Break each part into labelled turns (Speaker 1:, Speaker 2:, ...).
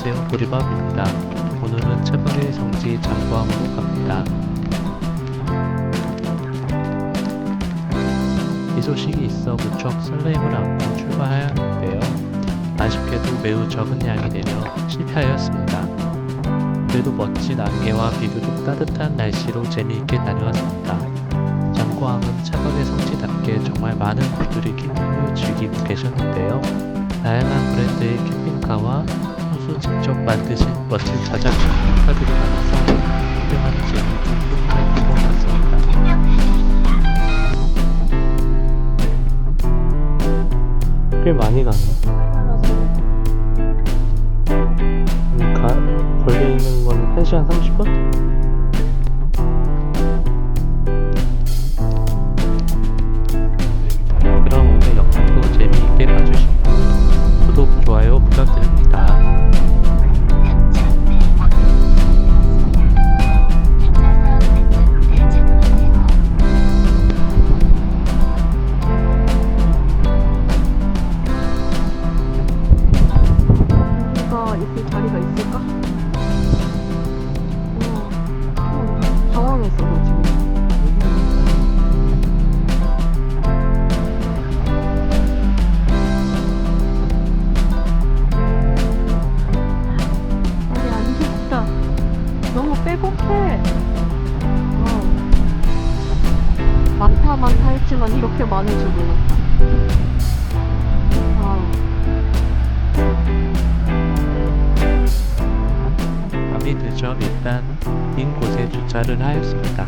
Speaker 1: 안녕하세요. 보리밥입니다. 오늘은 최근의 성지 장구함으로 갑니다. 이 소식이 있어 무척 설레임을 안고 출발하였는데요. 아쉽게도 매우 적은 양이 되며 실패하였습니다. 그래도 멋진 안개와 비교적 따뜻한 날씨로 재미있게 다녀왔습니다. 장구함은 차박의 성지답게 정말 많은 분들이 캠핑을 즐기고 계셨는데요. 다양한 브랜드의 캠핑카와 소수 직접 만드신 멋진 자작 캠핑카들이 많아서 재미도 풍부했던 것 같습니다. 꽤 많이 가네. 가, 걸리는 건 1시간 30분?
Speaker 2: 있을 자리가 있을까? 어, 어, 당황했어 나 지금 아니 안 됐다 너무 빼곡해 어. 많다 많다 했지만 이렇게 많을 줄 몰랐다 아.
Speaker 1: 밤이 늦어 일단 빈 곳에 주차를 하였습니다.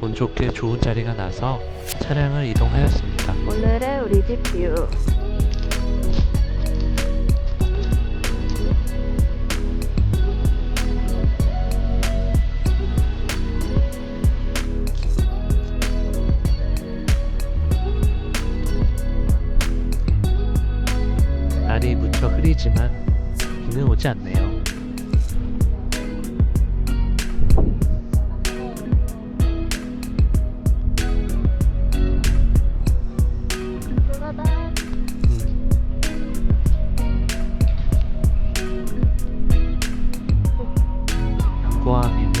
Speaker 1: 운 좋게 좋은 자리가 나서 차량을 이동하였습니다.
Speaker 2: 오늘의 우리 집 뷰.
Speaker 1: 흐리지만 비는 오지 않네요. 음, 구암에는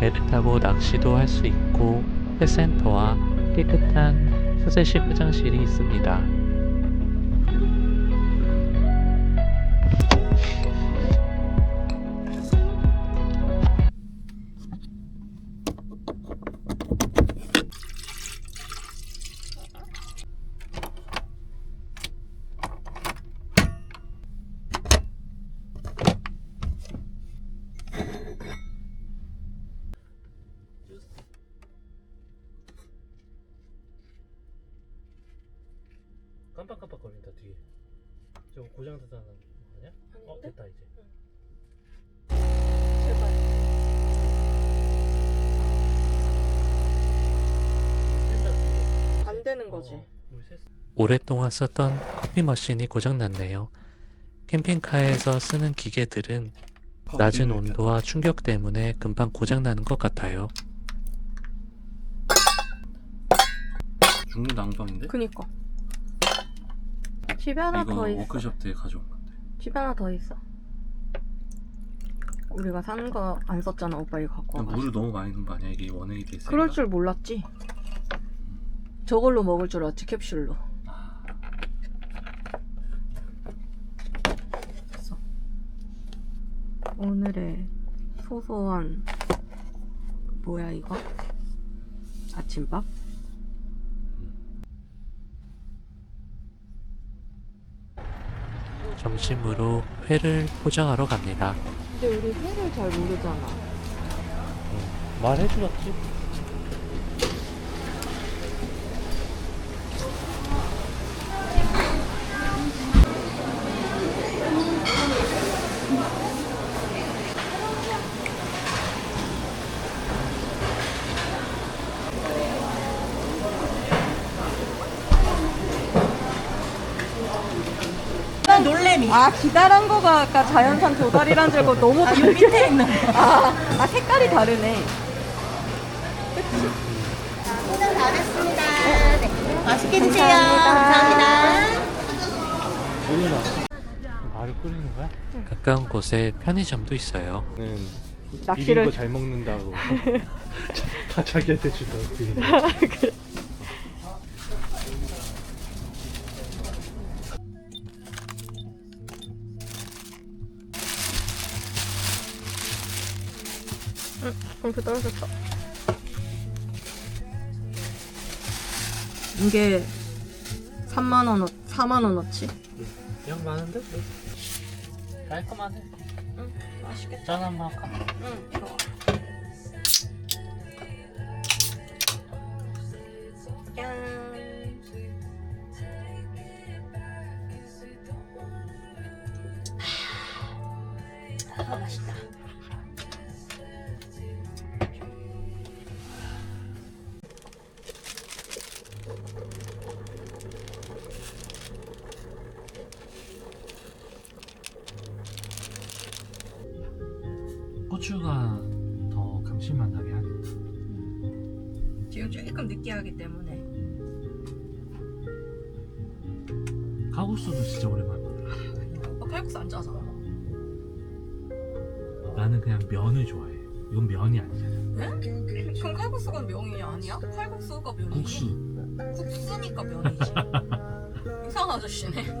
Speaker 1: 배를 타고 낚시도 할 수 있고 회센터와 깨끗한 수세식 화장실이 있습니다.
Speaker 2: 되는 거지.
Speaker 1: 어. 오랫동안 썼던 커피 머신이 고장났네요. 캠핑카에서 쓰는 기계들은 낮은 온도와 충격 때문에 금방 고장나는 것 같아요.
Speaker 3: 중국 난방인데?
Speaker 2: 그니까. 집에 하나
Speaker 3: 이거
Speaker 2: 더 있어.
Speaker 3: 워크숍 때 가져온 건데.
Speaker 2: 집에 하나 더 있어. 우리가 사는 거안 썼잖아. 오빠 이거 갖고 와가지고.
Speaker 3: 물을 너무 많이 넣은 거 아니야? 이게 원액이 됐으니까.
Speaker 2: 그럴 줄 몰랐지. 저걸로 먹을 줄 알았지 캡슐로 오늘의 소소한 뭐야 이거? 아침밥?
Speaker 1: 점심으로 회를 포장하러 갑니다.
Speaker 2: 근데 우리 회를 잘 모르잖아.
Speaker 1: 말해주었지.
Speaker 2: 아 기다란 거가 아까 자연산 도다리란 줄 알고 너무
Speaker 4: 아, 요 밑에 있는 거.
Speaker 2: 아, 아 색깔이 다르네.
Speaker 4: 포장 잘했습니다. 네. 맛있게 드세요. 감사합니다.
Speaker 1: 말을 끓이는 거야? 가까운 곳에 편의점도 있어요.
Speaker 5: 는
Speaker 2: 낚시를
Speaker 5: 이거 잘 먹는다고 다 자기한테 주더
Speaker 2: 공표 떨어졌다. 이게 3만 원, 4만 원어치?
Speaker 1: 그냥 많은데? 깔끔하네.
Speaker 2: 응, 맛있겠다.
Speaker 1: 짠 한번 할까?
Speaker 2: 응, 좋아. 짠. 아, 맛있다. 느끼하기 때문에.
Speaker 5: 카구수도 진짜 오랜만에 먹다
Speaker 2: 오빠 칼국수 안 짜잖아.
Speaker 5: 나는 그냥 면을 좋아해 이건 면이 아니잖아
Speaker 2: 네? 그럼 칼국수가 명이 아니야? 칼국수가 명이지.
Speaker 5: 국수
Speaker 2: 국수니까 면이지. 이상한 아저씨네.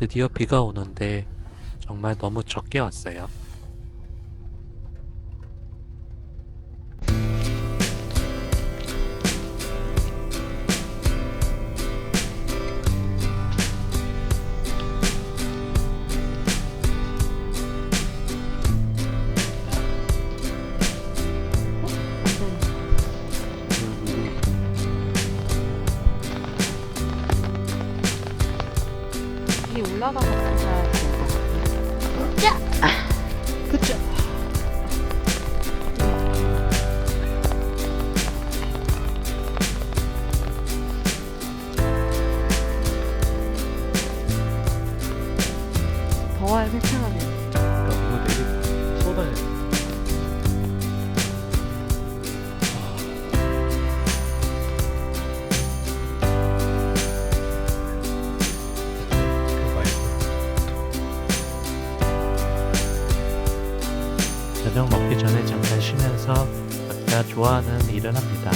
Speaker 1: 드디어 비가 오는데 정말 너무 적게 왔어요.
Speaker 2: 더워야 세차하네.
Speaker 5: 그러니까 뭔가 되게 쏟아야
Speaker 1: 저녁 먹기 전에 잠깐 쉬면서 각자 좋아하는 일을 합니다.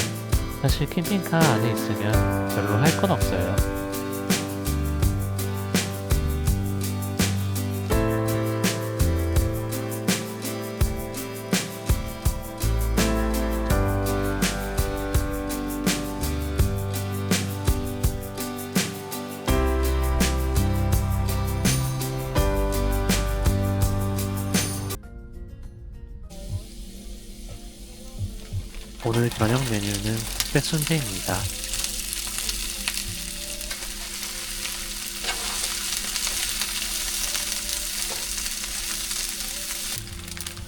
Speaker 1: 사실 캠핑카 안에 있으면 별로 할 건 없어요. 오늘 저녁 메뉴는.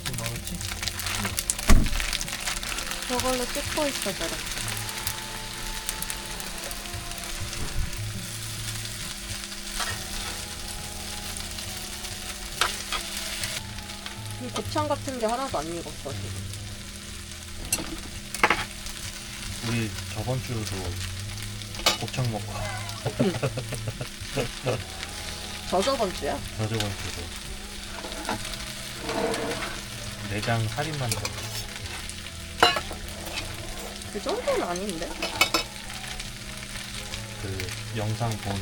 Speaker 5: 지금 먹었지?
Speaker 2: 저걸로 찍고 있어, 저라. 이 곱창 같은 게 하나도 안 익었어, 지금.
Speaker 5: 우리 저번 주도 곱창 먹고
Speaker 2: 저 저번 주야?
Speaker 5: 저 저번 주도 내장 살인만 먹고
Speaker 2: 그 정도는 아닌데?
Speaker 5: 그 영상 본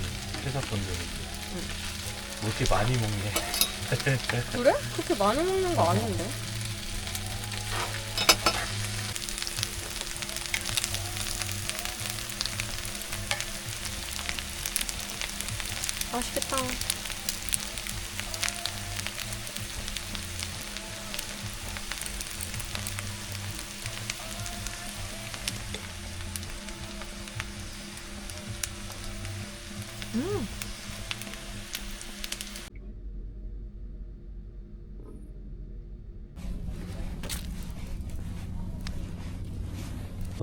Speaker 5: 회사분들이 뭐지 많이 먹네.
Speaker 2: 그래? 그렇게 많이 먹는 거 아닌데?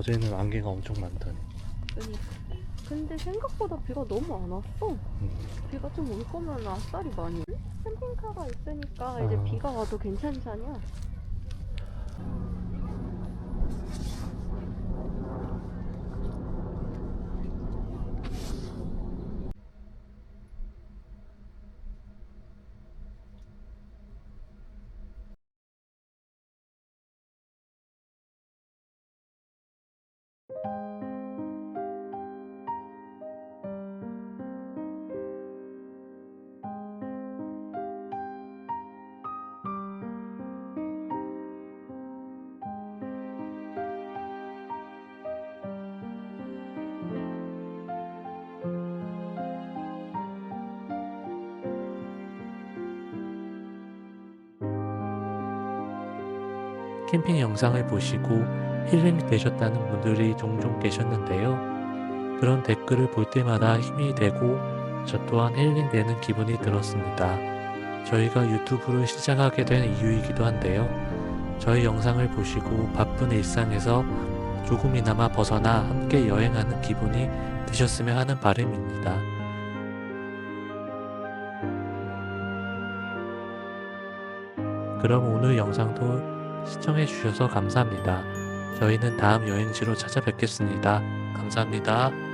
Speaker 5: 어제는 안개가 엄청 많다네.
Speaker 2: 그러니까. 근데 생각보다 비가 너무 안 왔어. 비가 좀 올 거면 아싸리 많이. 캠핑카가 있으니까 이제
Speaker 5: 아.
Speaker 2: 비가 와도 괜찮잖냐.
Speaker 1: 캠핑 영상을 보시고 힐링이 되셨다는 분들이 종종 계셨는데요. 그런 댓글을 볼 때마다 힘이 되고 저 또한 힐링되는 기분이 들었습니다. 저희가 유튜브를 시작하게 된 이유이기도 한데요. 저희 영상을 보시고 바쁜 일상에서 조금이나마 벗어나 함께 여행하는 기분이 드셨으면 하는 바람입니다. 그럼 오늘 영상도 시청해 주셔서 감사합니다. 저희는 다음 여행지로 찾아뵙겠습니다. 감사합니다.